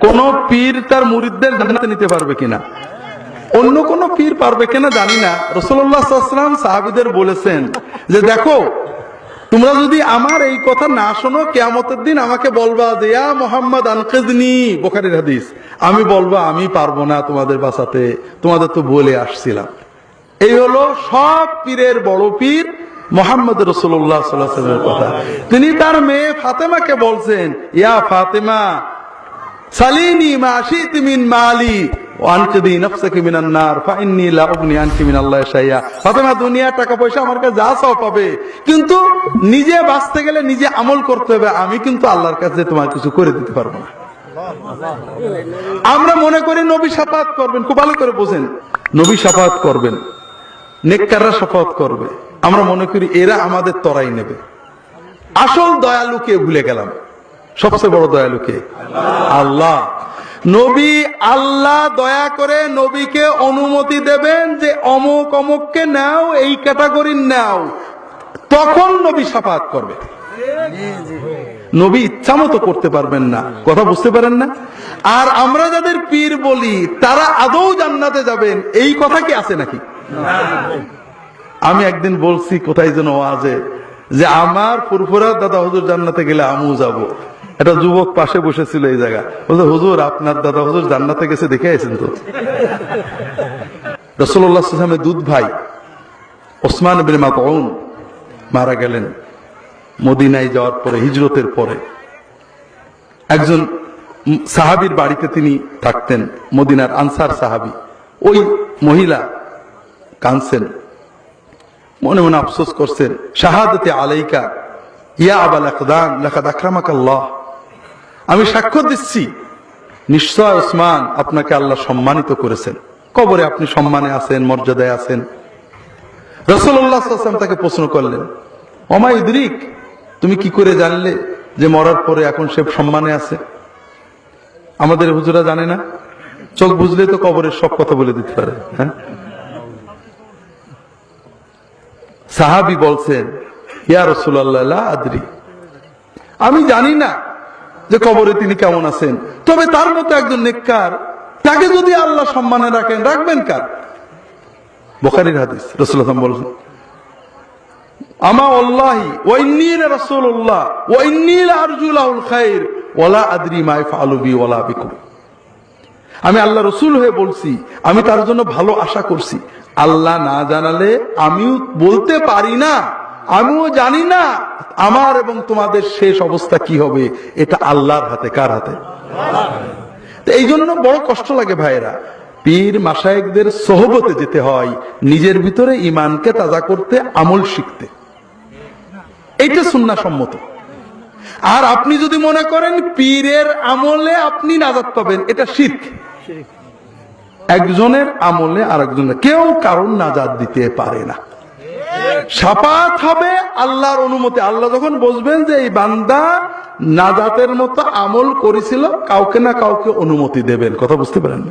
কোন পীর তার মুরিদদের জান্নাতে নিতে পারবে কিনা? অন্য কোন পীর পারবে কিনা জানি না। রসুল্লাহাম সাহাবিদের বলেছেন যে, দেখো, তোমরা যদি আমার এই কথা না শোনো, কেয়ামতের দিন আমাকে বলবা যে, ইয়া মোহাম্মদ আনকেজনি। বোখারির হাদিস, আমি বলবা, আমি পারব না তোমাদের বাঁচাতে। তোমাদের তো বলে আসছিলাম। এই হলো সব পীরের বড় পীর মোহাম্মদ রসুল্লাহ সাল্লামের কথা। তিনি তার মেয়ে ফাতেমাকে বলছেন, ইয়া ফাতেমা সালিনি মা মিন মালি। ওয়ানকদি নফসাকি মিনান নার, ফাইন্নি লা উগনি আনকি মিন আল্লাহ শাইয়া। ফাতেমা, দুনিয়া, টাকা পয়সা আমার কাছে যা চাও পাবে। কিন্তু নিজে বাঁচতে গেলে নিজে আমল করতে হবে, আমি কিন্তু আল্লাহর কাছে তোমার কিছু করে দিতে পারব না। আমরা মনে করি নবী সাফাত করবেন, খুব ভালো করে বোঝেন। নবী সাফাত করবেন, নেককাররা সাফাত করবে। আমরা মনে করি এরা আমাদের তরাই নেবে। আসল দয়ালুকে ভুলে গেলাম। সবচেয়ে বড় দয়ালুকে আল্লাহ। নবী আল্লাহ দয়া করে নবীকে অনুমতি দেবেন যে অমুক অমুককে নাও, এই ক্যাটাগরির নাও। তখন নবী সাফাত করবে। নবী ইচ্ছা মতো করতে পারবেন না। কথা বুঝতে পারেন না? আর আমরা যাদের পীর বলি, তারা আদৌ জান্নাতে যাবেন। এই কথা কি আছে নাকি? আমি একদিন বলছি, কোথায় যেন ওয়াজে যে আমার ফুরফুরার দাদা হুজুর জান্নাতে গেলে আমিও যাব। একটা যুবক পাশে বসেছিল এই জায়গা বলছে, হুজুর, আপনার দাদা হুজুর জান্নাতে গেছে, দেখে আছেন তো? রসুল্লাহামের দুধ ভাই ওসমান বিন মাতউন মারা গেলেন মদিনায় যাওয়ার পরে, হিজরতের পরে। একজন সাহাবীর বাড়িতে তিনি থাকতেন, মদিনার আনসার সাহাবি। ওই মহিলা কানছেন মনে মনে আফসোস করছেন, শাহাদতে আলাইকা ইয়া আবাল আকদান লাকাদ আকরামাক আল্লাহ আমি সাক্ষ্য দিচ্ছি। নিশ্চয় ওসমান আপনাকে আল্লাহ সম্মানিত করেছেন। কবরে আপনি সম্মানে আছেন, মর্যাদায় আছেন। রসুল্লাহ তাকে প্রশ্ন করলেন অমাই ইদরিক, তুমি কি করে জানলে যে মরার পরে এখন সে সম্মানে আছে? আমাদের হুজুরা জানে না। চোখ বুঝলে তো কবরের সব কথা বলে দিতে পারে হ্যাঁ? সাহাবি বলছেন, ইয়া রসুল্লাহ আদরি। আমি জানি না যে কবরে তিনি কেমন আছেন? তবে তার মতো একজন নেককার, তাকে যদি আল্লাহ সম্মানে রাখেন, রাখবেন কার? বোখারির হাদিস রসুল্লাহ বলছেন, আমা আল্লাহি খাইর আদরি আমি আল্লাহ রসুল হয়ে বলছি, আমি তার জন্য ভালো আশা করছি। আল্লাহ না জানালে আমিও বলতে পারি না। আমিও জানি না আমার এবং তোমাদের শেষ অবস্থা কি হবে, এটা আল্লাহর হাতে, কার হাতে? এই জন্য বড় কষ্ট লাগে ভাইরা পীর মাসায়েকদের সহবতে যেতে হয়, নিজের ভিতরে ইমানকে তাজা করতে, আমল শিখতে। এইটা সুন্না সম্মত আর আপনি যদি মনে করেন পীরের আমলে আপনি নাজাত পাবেন, এটা শির্ক। একজনের আমলে আর একজনের কেউ কারণ নাজাত দিতে পারে না। সাপাত হবে আল্লাহর অনুমতি। আল্লাহ যখন বসবেন যে এই বান্দা নাজাতের মতো আমল করেছিল, কাউকে না কাউকে অনুমতি দেবেন। কথা বুঝতে পারেন